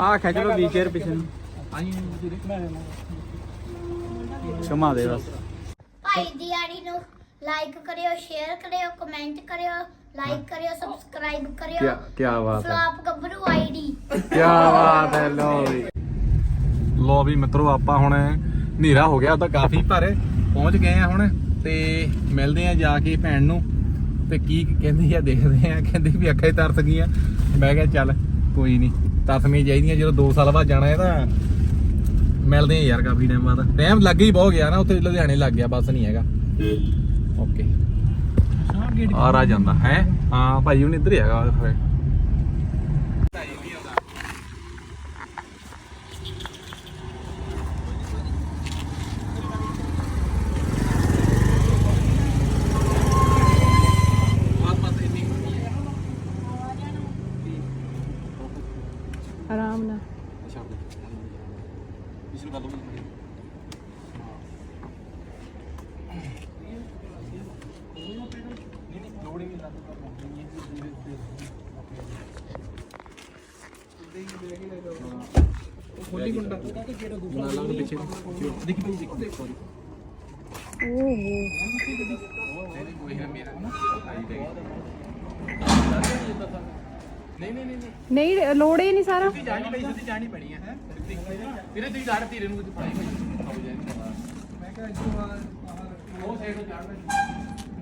ਆ ਖਿੱਚ ਲੋ ਵੀ ਚੇਅਰ ਪਿੱਛੇ ਨੂੰ। ਘੁਮਾ ਦੇ ਬਸ। ਭਾਈ ਦੀ ਆੜੀ ਨੂੰ ਲਾਈਕ ਕਰਿਓ ਸ਼ੇਅਰ ਕਰਿਓ ਕਮੈਂਟ ਕਰਿਓ ਲਾਈਕ ਕਰਿਓ ਸਬਸਕ੍ਰਾਈਬ ਕਰਿਓ। ਕਿਆ ਬਾਤ ਹੈ। ਫਲॉप ਗੱਭਰੂ ਆਈਡੀ ਕਿਆ ਬਾਤ ਹੈ ਲੋ ਵੀ। ਲੋ ਵੀ ਮਿੱਤਰੋ ਆਪਾਂ ਹੁਣ ਹਨੇਰਾ ਹੋ ਗਿਆ ਤਾਂ ਕਾਫੀ ਪਰ ਪਹੁੰਚ ਗਏ ਆ ਹੁਣ ਤੇ ਮਿਲਦੇ ਆ ਜਾ ਕੇ ਭੈਣ ਨੂੰ। ਤੇ ਕੀ ਕਹਿੰਦੀ ਆ ਦੇਖਦੇ ਆ ਕਹਿੰਦੀ ਵੀ ਅੱਖਾਂ ਹੀ ਤਰਸ ਗਈਆਂ। ਮੈਂ ਕਿਹਾ ਚੱਲ ਕੋਈ ਨਹੀਂ ਤਰਸਮੀਆਂ ਚਾਹੀਦੀਆਂ ਜਦੋਂ 2 ਸਾਲ ਬਾਅਦ ਜਾਣਾ ਹੈ ਤਾਂ ਮਿਲਦੇ ਆ ਯਾਰ ਕਾਫੀ ਟਾਈਮ ਬਾਅਦ। ਟਾਈਮ ਲੱਗ ਹੀ ਬਹੁਤ ਗਿਆ ਨਾ ਉੱਥੇ ਲੁਧਿਆਣੇ ਲੱਗ ਗਿਆ ਬਸ ਨਹੀਂ ਹੈਗਾ। ਓਕੇ ਆ ਰਾ ਜਾਂਦਾ ਹੈ? ਹਾਂ ਭਾਈ ਹੁਣ ਇੱਧਰ ਹੀ ਹੈਗਾ ਫਿਰ ਖੋਲੀ ਗੁੰਡਾ ਨਾਲਾਂ ਦੇ ਪਿੱਛੇ ਦੇਖੀ ਭਾਈ ਦੇਖੋ। ਓਹੋ ਨਹੀਂ ਨਹੀਂ ਨਹੀਂ ਨਹੀਂ ਲੋੜ ਹੀ ਨਹੀਂ ਸਾਰਾ। ਸਿੱਧੀ ਜਾਣੀ ਪਈ ਸਿੱਧੀ ਜਾਣੀ ਪਣੀ ਹੈ। ਤੇਰੇ ਤੁਸੀਂ ਝਾੜ ਧੀਰੇ ਨੂੰ ਕੁਝ ਪੜਾਈ ਮੈਂ ਕਿਹਾ ਇੱਥੋਂ ਬਾਹਰ ਉਹ ਸਾਈਡ ਤੋਂ ਝਾੜ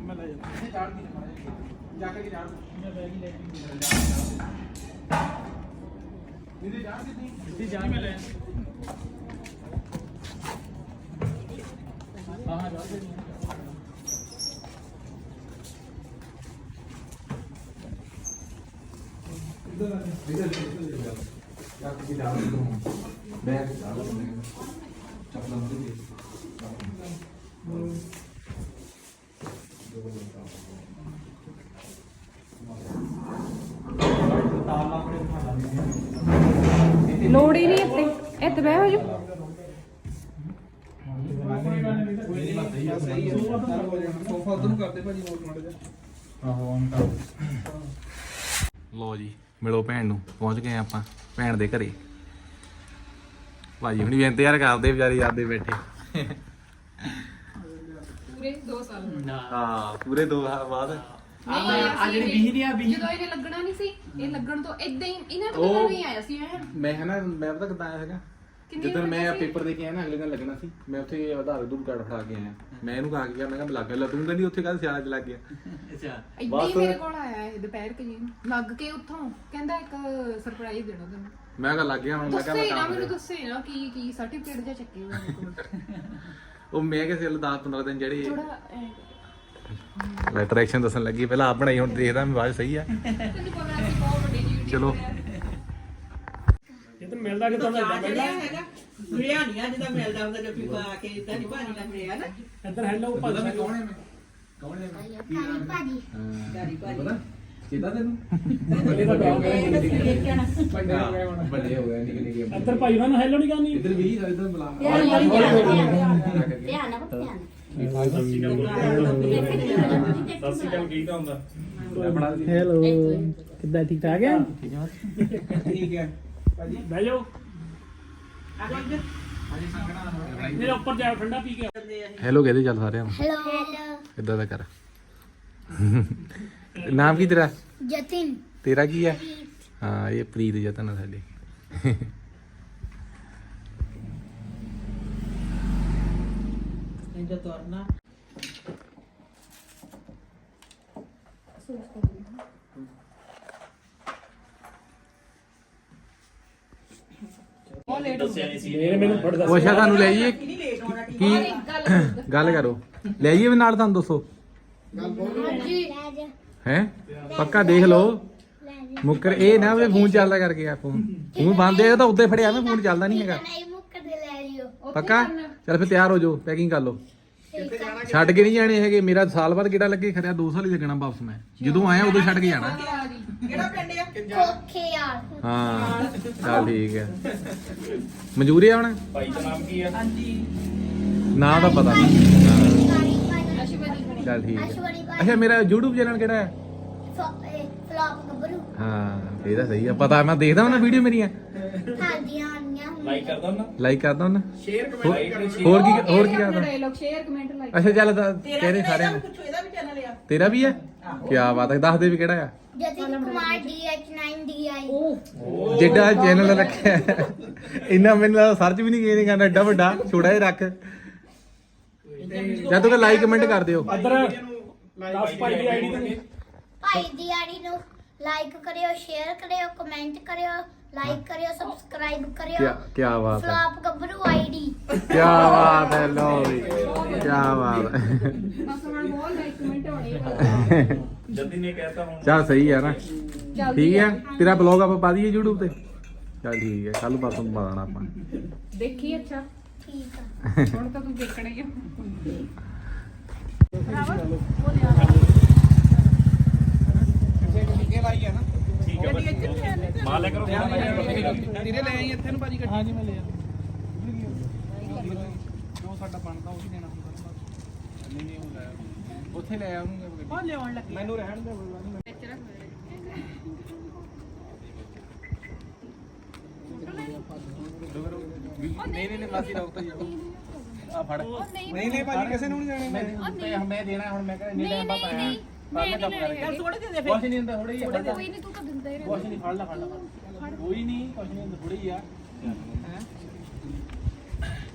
ਮੈਂ ਲੈ ਜਾਂਦਾ। ਝਾੜ ਧੀਰੇ ਜਾ ਕੇ ਝਾੜ ਮੈਂ ਬੈਗ ਲੈ ਕੇ ਮੇਰੇ ਝਾੜ ਕਿੰਨੀ ਸਿੱਧੀ ਜਾਣੀ ਮੈਂ ਲੈ ਹਾਂ ਹਾਂ ਝਾੜ ਦੇਣੀ ਹੈ ਇਧਰ ਆ ਇਧਰ ਇਧਰ ਜਾ ਕੇ ਝਾੜ ਦੋ ਬੈਗ ਝਾੜ ਦੋ ਲੋੜ ਹੀ ਨਹੀਂ ਇੱਥੇ। ਇੱਥੇ ਬਹਿ ਹੋ ਜਾ ਆਹੋ ਆਨ ਕਰ ਲੋ ਜੀ ਮਿਲੋ ਭੈਣ ਨੂੰ। ਪਹੁੰਚ ਗਏ ਆਪਾਂ ਭੈਣ ਦੇ ਘਰੇ। ਭਾਜੀ ਹੁਣੀ ਵੀ ਇੰਤਜ਼ਾਰ ਕਰਦੇ ਵਿਚਾਰੀ ਆਪਦੇ ਬੈਠੇ। ਪੂਰੇ 2 ਸਾਲ ਹਾਂ ਪੂਰੇ 2 ਸਾਲ ਬਾਅਦ। ਆ ਜਿਹੜੀ ਬੀਹ ਦੀ ਆ ਬੀਹ ਜਦੋਂ ਇਹਨੇ ਲੱਗਣਾ ਨਹੀਂ ਸੀ ਇਹ ਲੱਗਣ ਤੋਂ ਇਦਾਂ ਹੀ ਇਹਨਾਂ ਤੋਂ ਉਹ- ਨਹੀਂ ਆਇਆ ਸੀ ਇਹ ਮੈਂ ਹੈ ਨਾ ਮੈਂ ਪਤਾ ਕਿੱਦਾਂ ਆਇਆ ਸੀਗਾ ਕਿੰਨੀ ਜਦੋਂ ਮੈਂ? ਪੇਪਰ ਦੇ ਕੇ ਆਇਆ ਨਾ ਅਗਲੇ ਦਿਨ ਲੱਗਣਾ ਸੀ। ਮੈਂ ਉੱਥੇ ਆਧਾਰ ਦੂਰ ਕਾਰਡ ਫੜਾ ਕੇ ਆਇਆ। ਮੈਂ ਇਹਨੂੰ ਕਹਾ ਕੇ ਗਿਆ ਮੈਂ ਕਿਹਾ ਲੱਗ ਗਿਆ ਤਾਂ ਨਹੀਂ ਉੱਥੇ ਕੱਲ ਸਿਆਲ ਚ ਲੱਗ ਗਿਆ। ਏਦਾਂ ਹੀ ਬਸ। ਮੇਰੇ ਕੋਲ ਆਇਆ ਇਹ ਦੁਪਹਿਰ ਕੇ ਜੀ ਲੱਗ ਕੇ ਉੱਥੋਂ ਕਹਿੰਦਾ ਇੱਕ ਸਰਪ੍ਰਾਈਜ਼ ਦੇਣਾ ਤੈਨੂੰ। ਮੈਂ ਕਿਹਾ ਲੱਗ ਗਿਆ ਹੁਣ ਮੈਂ ਕਿਹਾ ਦੱਸੇ ਮੈਂ ਨਾ ਕੰਮ ਮੈਨੂੰ ਕਰਾਂ। ਦੱਸੇ ਨਾ ਕੀ ਕੀ ਸਰਟੀਫਿਕੇਟ ਜਿਹਾ ਚੱਕੇ ਹੋਏ ਮੇਰੇ ਕੋਲ। ਉਹ ਮੈਂ ਕਿਹਾ ਸੀ 10 15 ਦਿਨ ਜਿਹੜੇ ਥੋੜਾ ਲੈਟਰ ਐਕਸ਼ਨ ਦੱਸਣ ਲੱਗੀ ਪਹਿਲਾਂ ਆਪਣਾ ਹੀ ਹੁਣ ਦੇਖਦਾ ਮੈਂ ਬਾਅਦ ਸਹੀ ਆ ਤੈਨੂੰ ਪਤਾ ਸੀ ਬਹੁਤ ਵੱਡੀ ਡਿਊਟੀ ਚਲੋ ਇਹ ਤਾਂ ਮਿਲਦਾ ਕਿੱਥੋਂ ਦਾ ਮਿਲਦਾ ਹੈਗਾ ਮਿਲਿਆ ਨਹੀਂ ਅੱਜ ਦਾ ਮਿਲਦਾ ਹੁੰਦਾ ਜੱਫੀ ਪਾ ਕੇ ਇਦਾਂ ਨਹੀਂ ਭਾਜੀ ਨਾਲ ਮਿਲਿਆ ਨਾ ਇੱਧਰ ਹੈਲੋ ਭਾਜੀ ਮੈਂ ਕੌਣ ਹੈ ਮੈਂ ਕੌਣ ਹੈ ਕਾਲੀ ਭਾਜੀ ਗਾੜੀ ਭਾਜੀ ਪਤਾ ਕਿਦਾਂ ਤੈਨੂੰ ਵੱਡੇ ਦਾ ਹੋਇਆ ਵੱਡੇ ਹੋ ਗਏ ਨਿੱਕੇ ਨਿੱਕੇ ਇੱਧਰ ਭਾਈ ਉਹਨਾਂ ਨੂੰ ਹੈਲੋ ਨਹੀਂ ਕਰਨੀ ਇਧਰ ਵੀ ਇਧਰ ਬੁਲਾ ਧਿਆਨ ਨਾਲ ਧਿਆਨ ਸਤਿ ਸ਼੍ਰੀ ਅਕਾਲ ਕੀ ਹੁੰਦਾ ਬਣਾ ਹੈਲੋ ਕਿੱਦਾਂ ਠੀਕ ਠਾਕ ਠੀਕ ਹੈ। ਬਹਿ ਜਾਓ। ਮੇਰੇ ਉੱਪਰ ਜਾ ਠੰਡਾ ਪੀ ਕੇ ਹੈਲੋ ਕਹਦੇ ਚੱਲ ਸਾਰਿਆਂ ਨੂੰ? ਹੈਲੋ ਇਦਾਂ ਦਾ ਕਰ ਨਾਮ ਕੀ ਤੇਰਾ? ਜਤਿਨ। ਤੇਰਾ ਕੀ ਹੈ ਹਾਂ ਇਹ ਪ੍ਰੀਤ ਜਤਨ ਆ ਸਾਡੇ। ਇੰਦਾ ਤੋਰਨਾ। ਕੋਸ਼ਾ ਤੁਹਾਨੂੰ ਲੈ ਜਾਈਏ ਨਹੀਂ ਲੇਟ ਹੋਣਾ ਠੀਕ ਕੀ ਗੱਲ ਕਰੋ ਲੈ ਜਾਈਏ ਵੀ ਨਾਲ ਤੁਹਾਨੂੰ ਦੱਸੋ ਹੈ ਪੱਕਾ ਦੇਖ ਲਓ ਮੁੱਕਰ ਇਹ ਨਾ ਵੀ ਫੋਨ ਚੱਲਦਾ ਕਰਕੇ ਆ ਫੋਨ ਫੋਨ ਬੰਦ ਹੈ ਤਾਂ ਉੱਤੇ ਫੜਿਆ ਮੈਂ ਫੋਨ ਚੱਲਦਾ ਨਹੀਂ ਹੈਗਾ ਨਹੀਂ ਮੁੱਕਰ ਦੇ ਲੈ ਲਿਓ ਪੱਕਾ ਚਲ ਫਿਰ ਤਿਆਰ ਹੋ ਜਾਓ ਪੈਕਿੰਗ ਕਰ ਲਓ ਛੱਡ ਕੇ ਨਹੀਂ ਜਾਣੇ ਹੈਗੇ। ਮੇਰਾ ਸਾਲ ਬਾਅਦ ਕਿਹੜਾ ਲੱਗੇ ਖਰਿਆ 2 ਸਾਲ ਹੀ ਲੱਗਣਾ ਵਾਪਸ ਮੈਂ। ਜਦੋਂ ਆਇਆ ਉਦੋਂ ਛੱਡ ਕੇ ਜਾਣਾ। ਕਿਹੜਾ ਪਿੰਡ ਆ? ਕੋਖੇ ਯਾਰ। ਹਾਂ ਚੱਲ ਠੀਕ ਹੈ ਮਨਜ਼ੂਰੀ ਆ ਹੁਣ? ਭਾਈ ਦਾ ਨਾਮ ਕੀ ਆ? ਹਾਂਜੀ। ਨਾਂ ਦਾ ਪਤਾ ਭਾਜੀ ਚੱਲ ਠੀਕ ਹੈ ਅੱਛਾ ਮੇਰਾ YouTube ਚੈਨਲ ਕਿਹੜਾ ਹੈ? ਫਲॉप ਗੱਭਰੂ। ਹਾਂ ਇਹ ਤਾਂ ਸਹੀ ਆ। ਪਤਾ ਮੈਂ ਦੇਖਦਾ ਹਾਂ ਨਾ ਵੀਡੀਓ ਮੇਰੀਆਂ। ਲਾਈਕ ਕਰਦਾ ਨਾ। ਲਾਈਕ ਕਰਦਾ ਹੁਣ ਸ਼ੇਅਰ ਹੋਰ ਹੋਰ ਕੀ ਹੋਰ ਕੀ ਕਰਦਾ ਡਾਇਲੌਗ ਸ਼ੇਅਰ ਕਮੈਂਟ ਲਾਈਕ ਅੱਛਾ ਚੱਲ ਤਾਂ ਤੇਰਾ ਸਾਰਿਆਂ ਇਹਦਾ ਨੇ ਪੁੱਛੋ ਇਹਦਾ ਵੀ ਚੈਨਲ ਆ। ਤੇਰਾ ਵੀ ਹੈ ਕੀ ਬਾਤ ਹੈ ਦੱਸ ਦੇ ਵੀ ਕਿਹੜਾ ਆ? ਜਤਿਨ ਕੁਮਾਰ DH9DI ਜਿੱਡਾ ਚੈਨਲ ਰੱਖਿਆ। ਇੰਨਾ ਮੈਨੂੰ ਸਰਚ ਵੀ ਨਹੀਂ ਨੇ ਕਰਨਾ ਐਡਾ ਵੱਡਾ ਛੋੜਾ ਜਿਹਾ ਰੱਖ। ਜਾਂ ਤੂੰ ਲਾਈਕ ਕਮੈਂਟ ਕਰ ਦਿਓ। ਅਦਰ 10 ਪਾਈ ਦੀ ਆਈਡੀ ਤੇ ਭਾਈ ਦੀ ਆੜੀ ਨੂੰ। ਲਾਈਕ ਕਰਿਓ ਸ਼ੇਅਰ ਕਰਿਓ ਕਮੈਂਟ ਕਰਿਓ ਲਾਈਕ ਕਰਿਓ ਸਬਸਕ੍ਰਾਈਬ ਕੀ ਕਰਿਓ ਕੀ ਬਾਤ ਹੈ। ਫਲॉप ਗੱਭਰੂ ਆਈਡੀ ਕੀ ਬਾਤ ਹੈ ਲੋ ਵੀ। ਕੀ ਬਾਤ ਹੈ। ਬਸ ਹੁਣ ਬਹੁਤ ਲਾਈਕ ਕਮੈਂਟ ਹੋਣੇ ਜਲਦੀ ਨੇ ਕਹਿਤਾ ਹੁਣ ਚੱਲ ਸਹੀ ਹੈ ਨਾ। ਠੀਕ ਹੈ ਤੇਰਾ ਬਲੌਗ ਆਪਾਂ ਪਾ ਦਈਏ YouTube ਤੇ। ਚੱਲ ਠੀਕ ਹੈ ਕੱਲ ਪਰਸੋਂ ਨੂੰ ਪਾ ਦੇਣਾ ਆਪਾਂ। ਦੇਖੀ ਅੱਛਾ। ਠੀਕ ਆ। ਹੁਣ ਤਾਂ ਤੂੰ ਦੇਖਣਾ ਹੀ ਆ। ਠੀਕ ਹੈ ਮਾਲ ਲੈ ਕਰੋ ਤੇਰੇ ਲੈ ਆਈ ਇੱਥੇ ਨੂੰ ਭਾਜੀ ਗੱਡੀ। ਹਾਂਜੀ ਮੈਂ ਲੈ ਜੋ ਸਾਡਾ ਬਣਦਾ ਉਹ ਵੀ ਦੇਣਾ ਹੁੰਦਾ ਨਹੀਂ ਨਹੀਂ ਉਹ ਲੈ ਉੱਥੇ ਲੈ ਆਉਂਗਾ ਉਹ ਲਿਆਉਣ ਲੱਗੀ। ਮੈਨੂੰ ਰਹਿਣ ਦੇ ਨਹੀਂ। ਨਹੀਂ ਨਹੀਂ ਮਾਸੀ ਰੋਕ ਤਾਂ ਆ ਫੜ। ਨਹੀਂ ਨਹੀਂ ਭਾਜੀ ਕਿਸੇ ਨੂੰ ਨਹੀਂ ਜਾਣੇ ਮੈਂ ਮੈਂ ਦੇਣਾ ਹੁਣ ਮੈਂ ਕਹਿੰਦਾ ਨਹੀਂ। ਬਾਅਦ ਆਇਆ ਫੜ ਲੈ ਕੱਪ ਕਰ ਥੋੜੇ ਜਿਹੇ ਕੁਛ ਨਹੀਂ ਹੁੰਦਾ ਥੋੜੀ ਜਿਹੀ ਕੋਈ ਨਹੀਂ ਤੂੰ ਤਾਂ ਦਿੰਦਾ ਹੀ ਕੁਛ ਨਹੀਂ ਫੜ ਲੈ ਫੜ ਲੈ ਕੋਈ ਨਹੀਂ ਕੁਛ ਨਹੀਂ ਹੁੰਦਾ ਥੋੜੀ ਆ।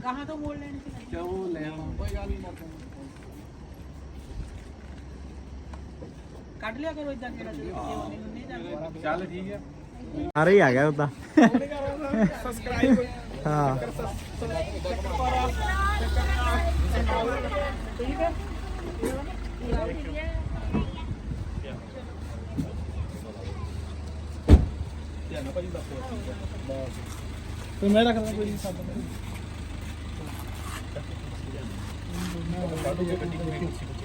ਗਾਹਾਂ ਤੋਂ ਮੋੜ ਲੈਣੀ ਸੀ। ਚਲੋ ਲੈ ਆਉਣਾ। ਕੋਈ ਗੱਲ ਨਹੀਂ ਕੱਢ ਲਿਆ ਕਰੋ ਇਦਾਂ ਕਿਹੜਾ ਨਹੀਂ ਜਾਂਦਾ ਚੱਲ ਠੀਕ ਹੈ ਅਰੇ ਹੀ ਆ ਗਿਆ ਉਦਾਂ। ਸਬਸਕ੍ਰਾਈਬ ਹਾਂ। ਤੇ ਮੈਂ ਰੱਖਦਾ ਕੋਈ ਸਭ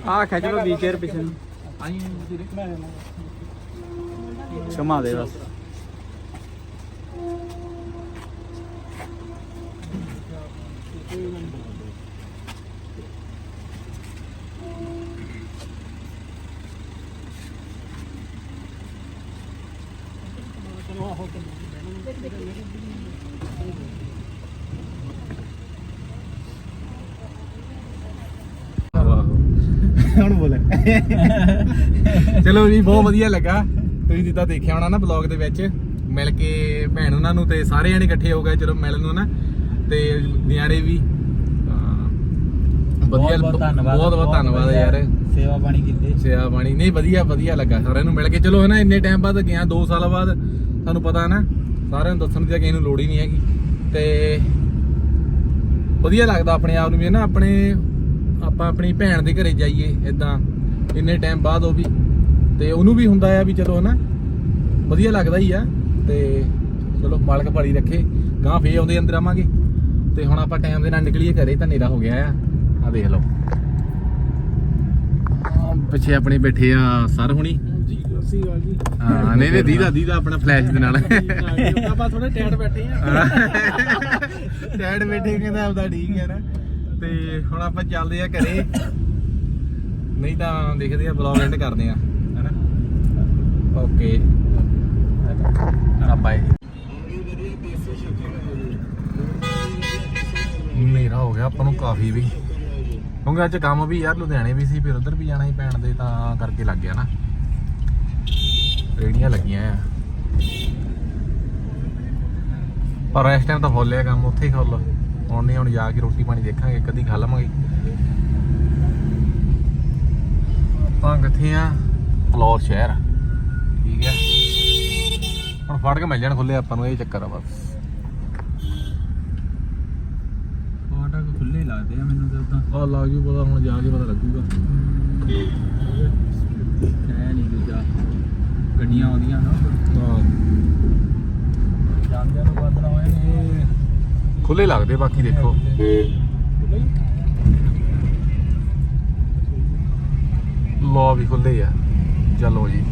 ਆ ਖਿੱਚ ਲੋ ਵੀ ਚੇਅਰ ਪਿੱਛੇ ਨੂੰ। ਆਈ ਘੁਮਾ ਦੇ ਬਸ। ਹੁਣ ਬੋਲੇ ਚਲੋ ਜੀ ਬਹੁਤ ਵਧੀਆ ਲੱਗਾ। ਤੁਸੀਂ ਜਿੱਦਾਂ ਦੇਖਿਆ ਹੋਣਾ ਨਾ ਬਲੌਗ ਦੇ ਵਿੱਚ ਮਿਲ ਕੇ ਭੈਣ ਉਹਨਾਂ ਨੂੰ ਤੇ ਸਾਰੇ ਜਣੇ ਇਕੱਠੇ ਹੋ ਗਏ ਚਲੋ ਮਿਲਣ ਨੂੰ ਨਾ ਤੇ ਨਿਆਣੇ ਵੀ ਵਧੀਆ ਬਹੁਤ ਬਹੁਤ ਧੰਨਵਾਦ ਯਾਰ। ਸੇਵਾ ਪਾਣੀ ਕੀਤੀ। ਸੇਵਾ ਬਾਣੀ ਨਹੀਂ ਵਧੀਆ ਵਧੀਆ ਲੱਗਾ ਸਾਰਿਆਂ ਨੂੰ ਮਿਲ ਕੇ। ਚਲੋ ਹਨਾ ਇੰਨੇ ਟਾਈਮ ਬਾਅਦ ਗਿਆ 2 ਸਾਲ ਬਾਅਦ ਤੁਹਾਨੂੰ ਪਤਾ ਨਾ ਸਾਰਿਆਂ ਨੂੰ ਦੱਸਣ ਦੀ ਤਾਂ ਕਿਸੇ ਨੂੰ ਲੋੜ ਹੀ ਨਹੀਂ ਹੈਗੀ। ਤੇ ਵਧੀਆ ਲੱਗਦਾ ਆਪਣੇ ਆਪ ਨੂੰ ਵੀ ਨਾ ਆਪਣੇ ਆਪਾਂ ਆਪਣੀ ਭੈਣ ਦੇ ਘਰੇ ਜਾਈਏ ਇਦਾਂ ਇੰਨੇ ਟਾਈਮ ਬਾਅਦ ਉਹ ਵੀ। ਤੇ ਉਹਨੂੰ ਵੀ ਹੁੰਦਾ ਆ ਵੀ ਚਲੋ ਹਨਾ ਵਧੀਆ ਲੱਗਦਾ ਹੀ ਆ। ਤੇ ਚਲੋ ਮਾਲਕ ਭਲੀ ਰੱਖੇ ਗਾਂ ਫੇ ਆਉਂਦੇ ਅੰਦਰ ਆਵਾਂਗੇ। ਤੇ ਹੁਣ ਆਪਾਂ ਟਾਈਮ ਦੇ ਨਾਲ ਨਿਕਲੀਏ ਘਰੇ ਤਾਂ ਹਨੇਰਾ ਹੋ ਗਿਆ ਆ। ਆ ਦੇਖ ਲਓ। ਪਿੱਛੇ ਆਪਣੇ ਬੈਠੇ ਆ ਸਰ ਹੁਣੀ। ਹਾਂ ਨਹੀਂ ਨਹੀਂ ਦੀਦਾ ਦੀਦਾ ਆਪਣਾ ਫਲੈਸ਼ ਦੇ ਨਾਲ। ਆਪਾਂ ਥੋੜੇ ਬੈਠੇ ਆ। ਡੈਡ ਬੈਠੇ ਕਹਿੰਦਾ ਆਪਦਾ ਠੀਕ ਹੈ ਨਾ। ਤੇ ਹੁਣ ਆਪਾਂ ਚੱਲਦੇ ਆ ਘਰੇ। ਨਹੀਂ ਤਾਂ ਦੇਖਦੇ ਆ ਬਲੌਗ ਐਂਡ ਕਰਦੇ ਆ। ਹੈਨਾ? ਓਕੇ ਬਾਏ ਹਨੇਰਾ ਹੋ ਗਿਆ ਆਪਾਂ ਨੂੰ ਕਾਫੀ ਵੀ। ਕਿਉਂਕਿ ਅੱਜ ਕੰਮ ਵੀ ਯਾਰ ਲੁਧਿਆਣੇ ਵੀ ਸੀ ਫਿਰ ਉਧਰ ਵੀ ਜਾਣਾ ਸੀ ਭੈਣ ਦੇ ਤਾਂ ਕਰਕੇ ਲੱਗ ਗਿਆ ਨਾ। ਰੇੜੀਆਂ ਲੱਗੀਆਂ ਆ। ਪਰ ਇਸ ਟਾਈਮ ਤਾਂ ਫੁੱਲ ਆ ਕੰਮ ਉੱਥੇ ਹੀ ਫੁੱਲ। ਨਹੀਂ ਹੁਣ ਜਾ ਕੇ ਰੋਟੀ ਪਾਣੀ ਦੇਖਾਂਗੇ ਕਦੀ ਖਾ ਲਵਾਂਗੇ। ਆਪਾਂ ਕਿੱਥੇ ਆ ਫਲੋਰ ਸ਼ਹਿਰ। ਠੀਕ ਹੈ ਹੁਣ ਫੜ ਕੇ ਮਿਲ ਜਾਣ ਖੁੱਲੇ ਆਪਾਂ ਨੂੰ ਇਹ ਚੱਕਰ ਆ ਬਸ। ਫਾਟਕ ਖੁੱਲੇ ਲੱਗਦੇ ਆ ਮੈਨੂੰ ਤੇ ਉਦਾਂ ਆ ਲੱਗ ਜੂ ਪਤਾ ਹੁਣ ਜਾ ਕੇ ਪਤਾ ਲੱਗੂਗਾ ਹੈ ਨਹੀਂ ਦੂਜਾ ਗੱਡੀਆਂ ਆਉਂਦੀਆਂ ਨਾ ਹਾਂ ਜਾਂਦਿਆਂ ਨੂੰ ਬਾਦਲ ਹੋਏ ਨੇ ਖੁੱਲੇ ਲੱਗਦੇ ਬਾਕੀ ਦੇਖੋ। ਲੋ ਵੀ ਖੁੱਲੇ ਆ। ਚਲੋ ਜੀ।